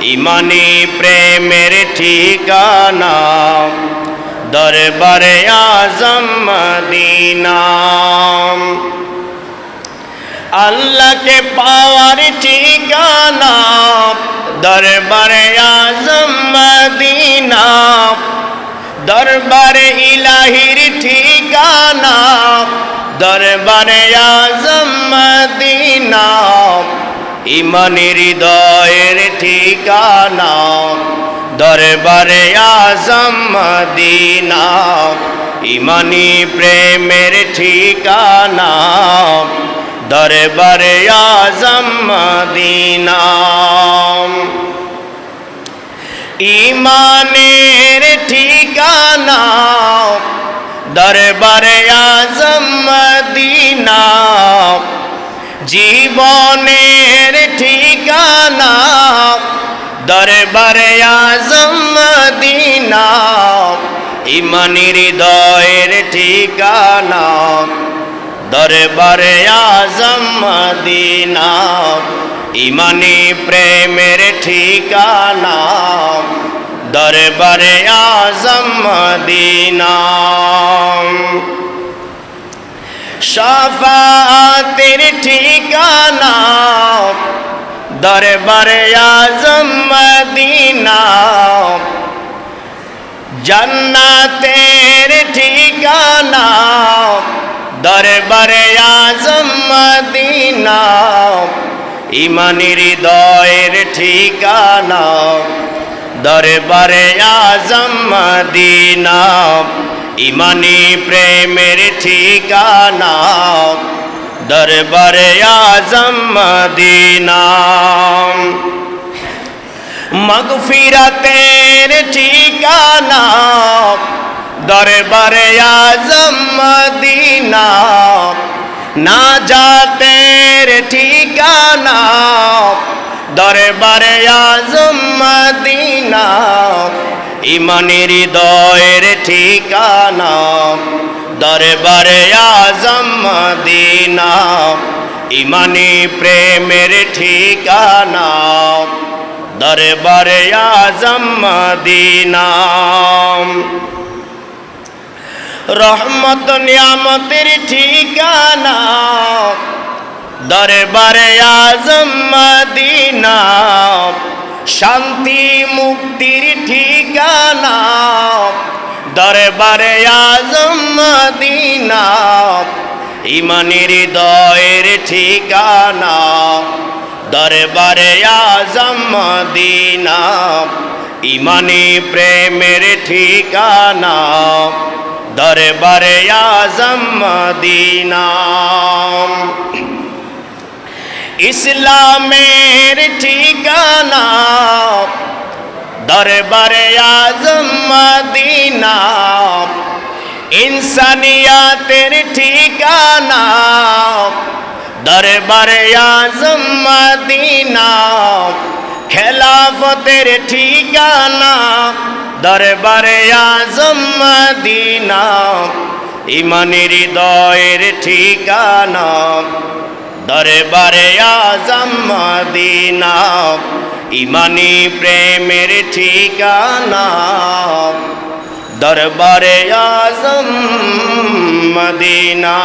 ইমানি প্রেমের ঠিকানা, দরবারে আজম মদিনা। আল্লাহকে পাওয়ার ঠিকানা, দরবারে আজম মদিনা। দরবারে ইলাহির ঠিকানা, দরবারে ইমানি হৃদয়ের ঠিকানা, দরবারে আজম মদিনা, ইমানি প্রেমের ঠিকানা, দরবারে আজম মদিনা। ইমানের ঠিকানা, দরবারে আজম মদিনা। জীবনের ঠিকানা, দরবারে আজম মদিনা, ইমানি হৃদয়ের ঠিকানা, দরবারে আজম মদিনা, ইমানি প্রেমের ঠিকানা, দরবারে আজম সাফাতের ঠিকানা দরবারে আজম মদিনা। জান্নাতের ঠিকানা দরবারে আজম মদিনা। ইমানি হৃদয়ের ঠিকানা দরবারে আজম মদিনা। ইমানি প্রেমের ঠিকানা দরবারে আজম মদিনা। মগফিরাতের ঠিকানা দরবারে আজম মদিনা। না জাতের ঠিকানা দরবারে আজম মদিনা। ইমানের হৃদয়ের ঠিকানা, দরবারে আজম মদিনা, ইমানি প্রেমের ঠিকানা, দরবারে আজম মদিনা। রহমত নিয়ামতের ঠিকানা, দরবারে আজম মদিনা। শান্তি মুক্তির ঠিকানা। দরবারে আজম মদিনা। ইমানের হৃদয়ের ঠিকানা। দরবারে আজম মদিনা। ইমানি প্রেমের ঠিকানা। দরবারে আজম মদিনা। ইসলামের ঠিকানা। দরবারে আজম মদিনা। ইনসানিয়াতের ঠিকানা। দরবারে আজম মদিনা। খেলাফতের ঠিকানা। দরবারে আজম মদিনা। ইমানের হৃদয়ের ঠিকানা। দরবারে আজম মদিনা ইমানি প্রেমের ঠিকানা। দরবারে আজম মদিনা।